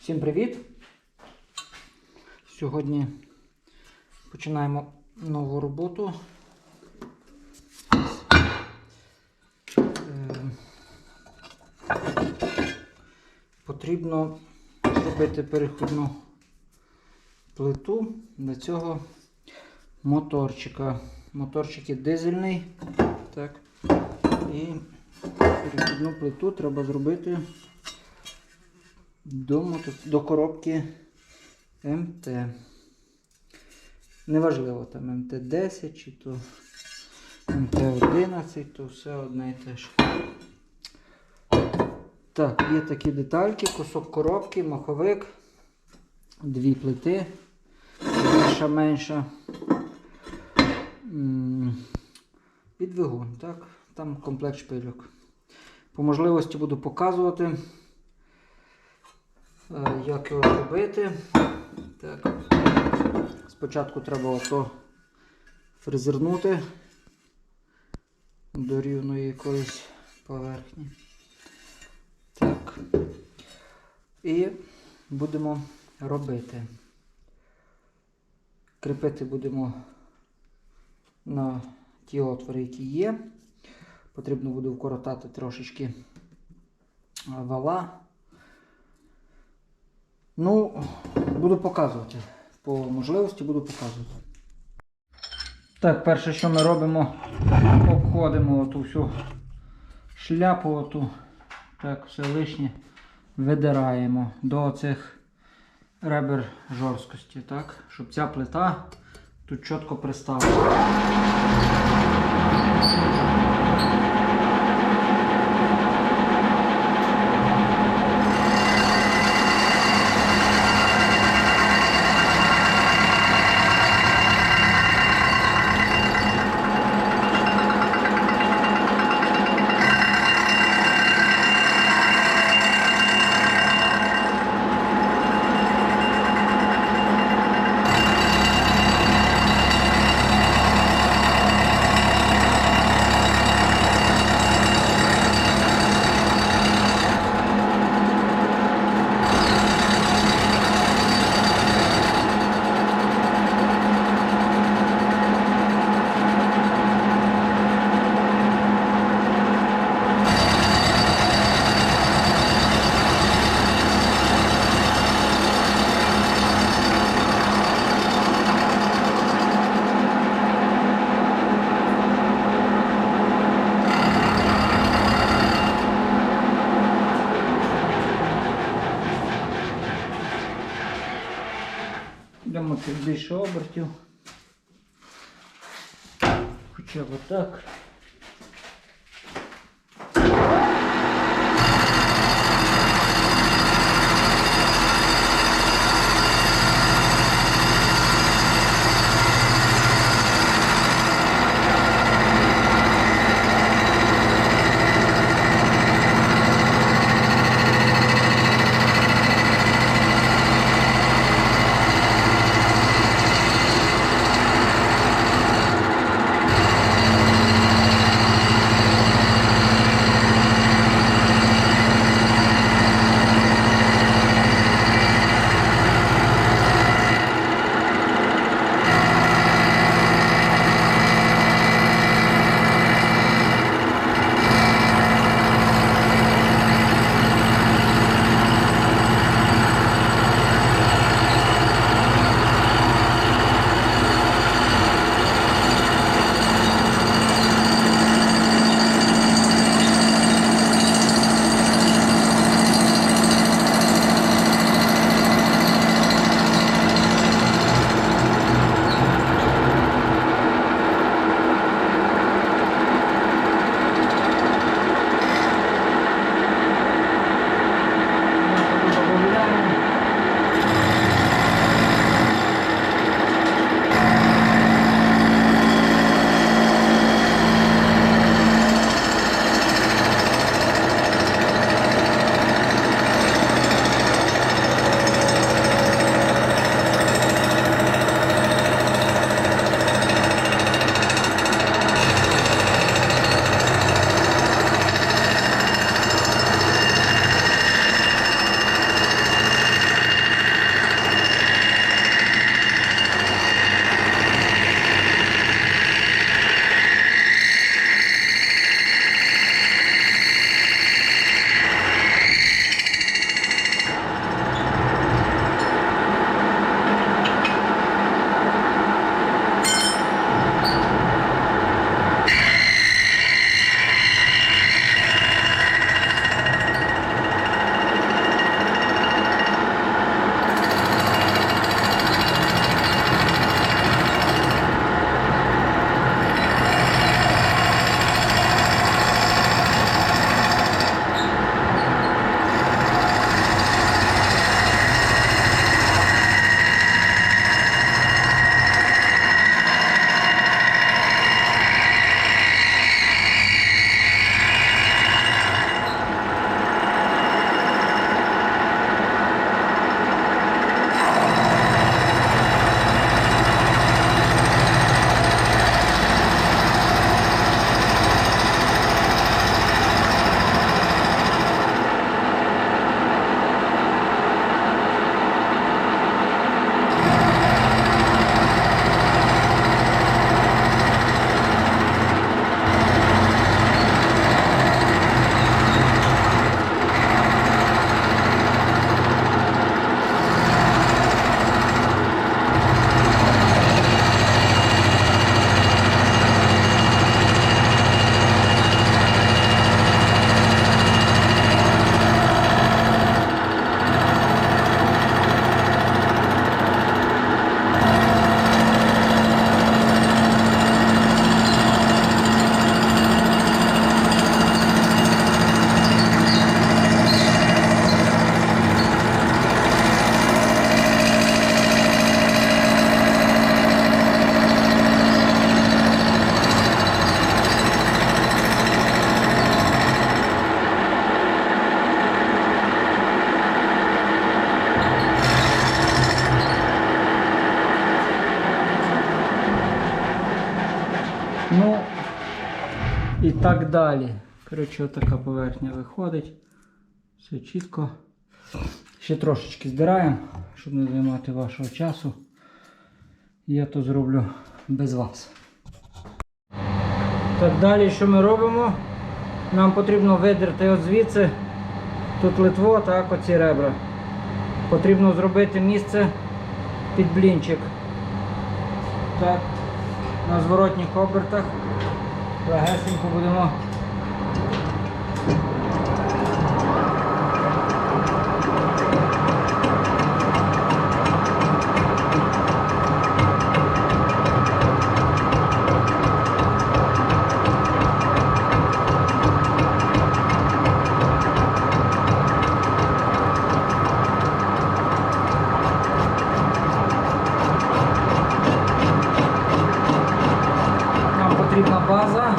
Всім привіт! Сьогодні починаємо нову роботу. Е, Потрібно зробити переходну плиту для цього моторчика. Моторчик є дизельний. Так. І перехідну плиту треба зробити до, мото- до коробки МТ. Неважливо там МТ-10 чи то МТ-11, то все одне і те ж. Так, є такі детальки, кусок коробки, маховик, дві плити, більша менша. І двигун, так? Там комплект шпильок. По можливості буду показувати, як його робити. Так. Спочатку треба ото фрезернути до рівної якоїсь поверхні. Так. І будемо робити. Кріпити будемо на ті отвори, які є. Потрібно буде вкоротати трошечки вала. Ну, буду показувати. По можливості буду показувати. Так, перше, що ми робимо, обходимо оту всю шляпу, оту, так, все лишнє видираємо до цих ребер жорсткості, так, щоб ця плита тут чітко пристала. Йдемо тут більше обертів. Хоча б так. Так далі. Коротше, отака поверхня виходить. Все чітко. Ще трошечки здираємо, щоб не займати вашого часу. Я то зроблю без вас. Так далі, що ми робимо? Нам потрібно видерти от звідси. Тут литво, так, оці ребра. Потрібно зробити місце під блінчик. Так, на зворотніх обертах. Легесенько будемо. Нам потрібна база.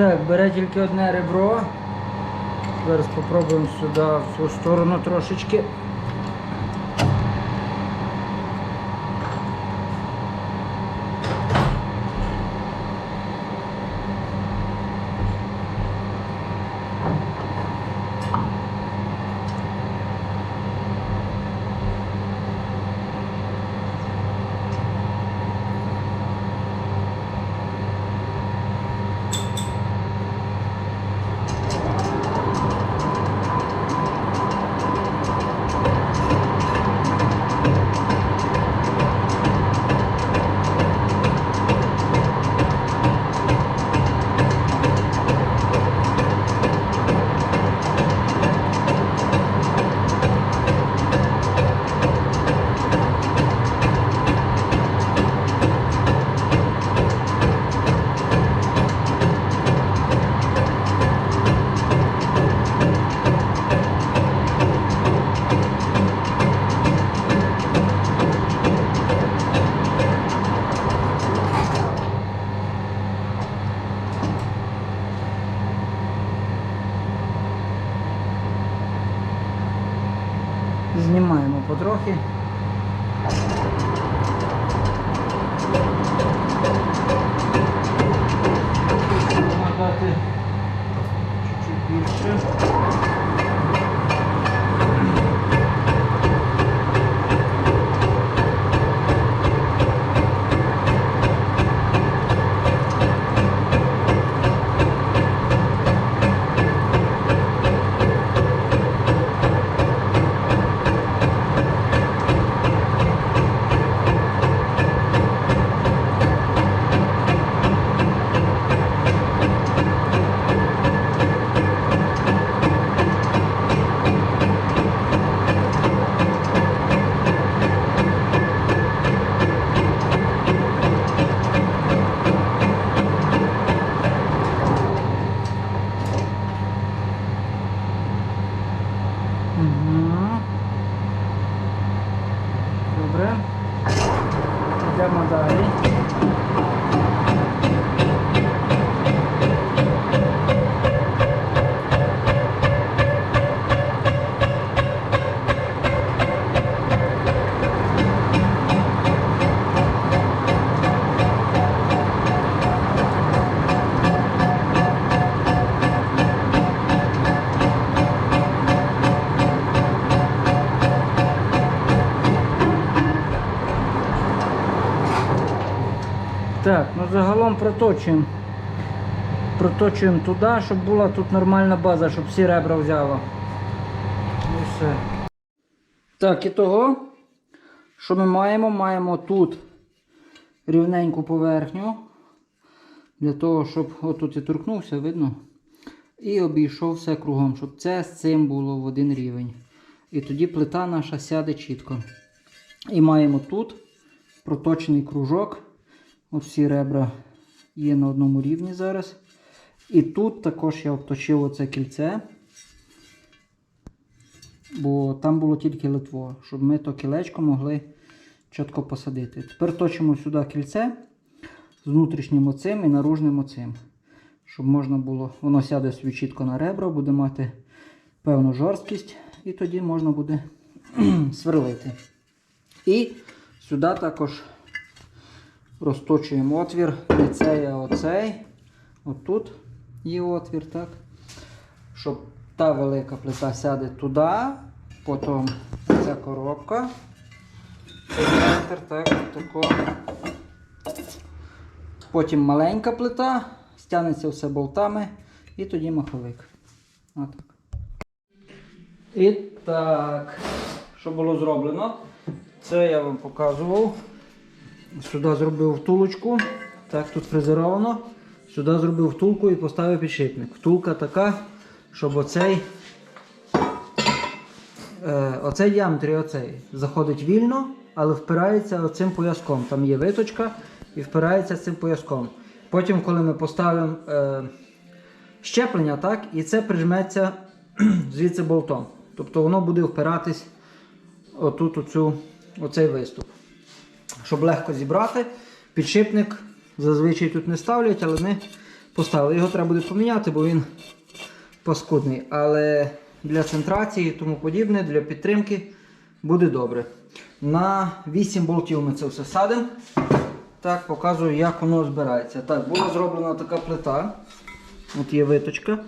Так, бере тільки одне ребро. Зараз спробуємо сюди, в цю сторону трошечки. Ну проточуємо. Проточуємо туди, щоб була тут нормальна база, щоб всі ребра взяло. Ну і все. Так, і того, що ми маємо? Маємо тут рівненьку поверхню. Для того, щоб отут і торкнувся, видно. І обійшов все кругом, щоб це з цим було в один рівень. І тоді плита наша сяде чітко. І маємо тут проточений кружок. От всі ребра є на одному рівні зараз. І тут також я обточив оце кільце, бо там було тільки литво, щоб ми то кілечко могли чітко посадити. Тепер точимо сюди кільце з внутрішнім оцим і наружним оцим. Щоб можна було, воно сяде собі чітко на ребра, буде мати певну жорсткість, і тоді можна буде сверлити. І сюди також розточуємо отвір, цей, а оцей. Отут є отвір, так? Щоб та велика плита сяде туди, потім ця коробка. Так, тако. Потім маленька плита, стягнеться все болтами і тоді маховик. Отак. І так, що було зроблено? Це я вам показував. Сюди зробив втулочку. Так, тут фрезеровано. Сюди зробив втулку і поставив підшипник. Втулка така, щоб оцей, е, оцей діаметр і оцей заходить вільно, але впирається оцим пояском. Там є виточка і впирається цим пояском. Потім, коли ми поставимо е, щеплення, так, і це прижметься звідси болтом. Тобто воно буде впиратись отут оцю, оцей виступ. Щоб легко зібрати, підшипник зазвичай тут не ставлять, але ми поставили. Його треба буде поміняти, бо він паскудний. Але для центрації і тому подібне, для підтримки буде добре. На 8 болтів ми це все садимо. Так, показую, як воно збирається. Так, була зроблена така плита. От є виточка.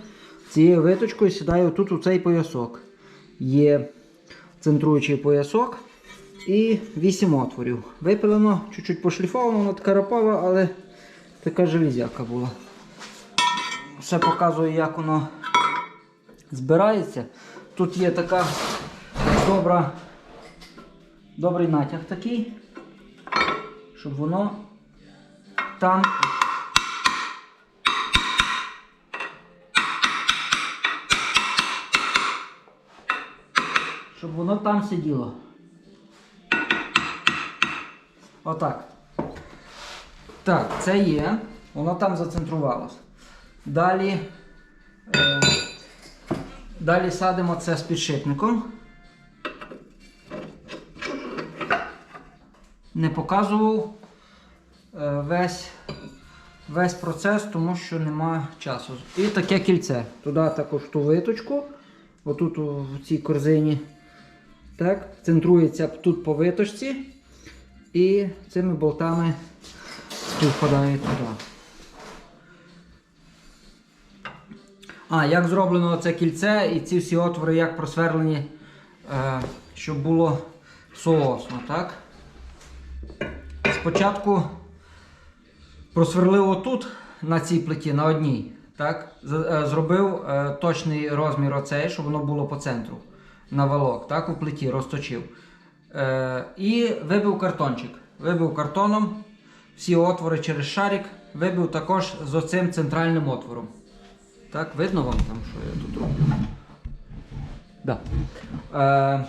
Цією виточкою сідає отут у цей поясок. Є центруючий поясок і 8 отворів. Випилено, чуть-чуть пошліфовано, вона така рапава, але така железяка була. Ще показую, як воно збирається. Тут є така добра, добрий натяг такий, щоб воно там щоб воно там сиділо. Отак. Так, це є. Воно там зацентрувалося. Далі, е, далі садимо це з підшипником. Не показував е, весь, весь процес, тому що нема часу. І таке кільце. Туди також ту виточку. Отут у- цій корзині. Так, центрується тут по виточці. І цими болтами співпадає туди. А, як зроблено це кільце і ці всі отвори як просверлені, е, щоб було соосно, так? Спочатку просверлив отут на цій плиті, на одній. Так? Е, Зробив е, точний розмір оцей, щоб воно було по центру. На валок, так, у плиті розточив. Е, і вибив картончик. Вибив картоном всі отвори через шарик, вибив також з оцим центральним отвором. Так, видно вам там, що я тут роблю? Да. Е,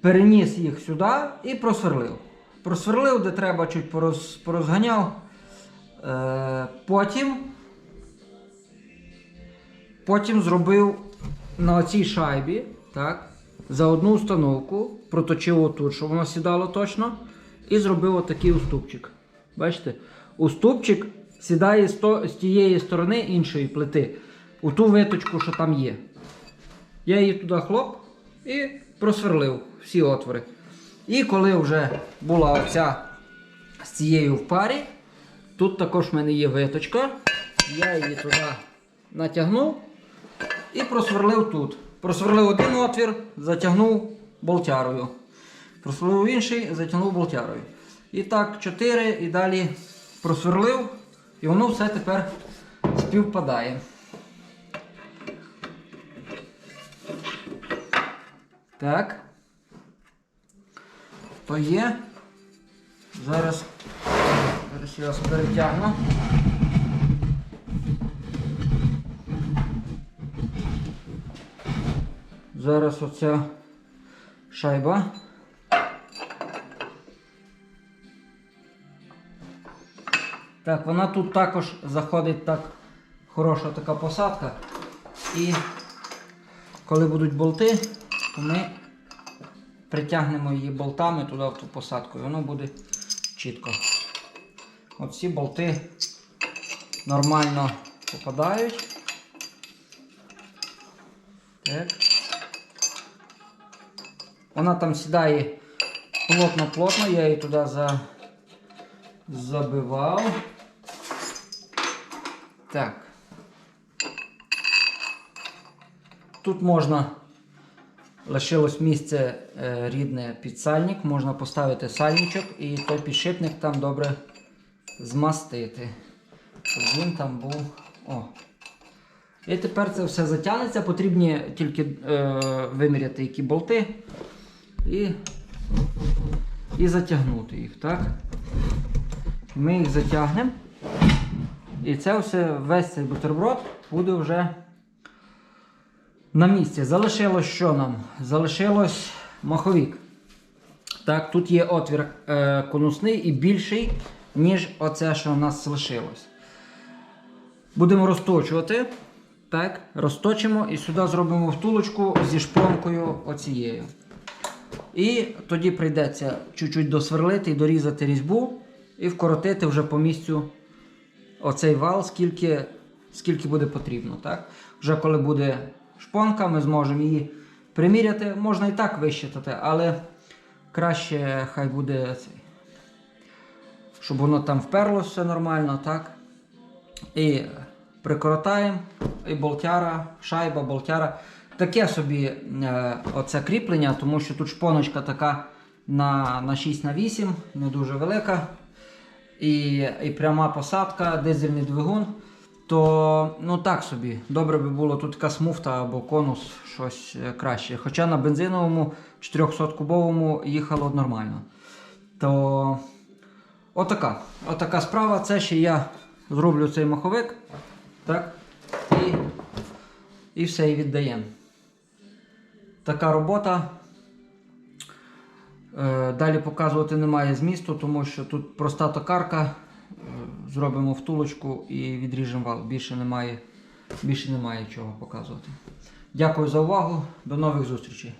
переніс їх сюди і просверлив. Просверлив, де треба, чуть пороз, порозганяв. Е, потім, потім зробив на цій шайбі, так, за одну установку, проточив отут, щоб воно сідало точно, і зробив отакий уступчик. Бачите? Уступчик сідає з, то, з тієї сторони іншої плити, у ту виточку, що там є. Я її туди хлоп і просверлив всі отвори. І коли вже була оця з цією в парі, тут також в мене є виточка. Я її туди натягнув і просверлив тут. Просверлив один отвір, затягнув болтярою. Просверлив інший, затягнув болтярою. І так, 4 і далі просверлив, і воно все тепер співпадає. Так. То є. Зараз, зараз я перетягну. Зараз оця шайба. Так, вона тут також заходить так хороша така посадка. І коли будуть болти, то ми притягнемо її болтами туди в ту посадку і воно буде чітко. Оці болти нормально попадають. Так. Вона там сідає плотно-плотно, я її туди за... забивав. Так. Тут можна, лишилось місце е, рідне під сальник, можна поставити сальничок і той підшипник там добре змастити. Він там був. О. І тепер це все затягнеться, потрібні тільки е, виміряти які болти і, і затягнути їх. так? Ми їх затягнемо. І це все, весь цей бутерброд буде вже на місці. Залишилось що нам? Залишилось маховік. Так, тут є отвір е, конусний і більший, ніж оце, що у нас лишилось. Будемо розточувати. Так, розточимо і сюди зробимо втулочку зі шпонкою оцією. І тоді прийдеться чуть-чуть досверлити і дорізати різьбу і вкоротити вже по місцю оцей вал, скільки, скільки буде потрібно. Так? Вже коли буде шпонка, ми зможемо її приміряти. Можна і так вищитати, але краще хай буде цей. Щоб воно там вперлося все нормально, так? І прикоротаємо, і болтяра, шайба, болтяра. Таке собі е, оце кріплення, тому що тут шпоночка така на, на 6 на 8 не дуже велика. І, і пряма посадка, дизельний двигун. То ну так собі. Добре би було тут якась муфта або конус, щось е, краще. Хоча на бензиновому 400-кубовому їхало нормально. То отака. Отака справа. Це ще я зроблю цей маховик. Так. І, і все і віддаємо. Така робота. Е, Далі показувати немає змісту, тому що тут проста токарка. Е, Зробимо втулочку і відріжемо вал. Більше немає, більше немає чого показувати. Дякую за увагу. До нових зустрічей.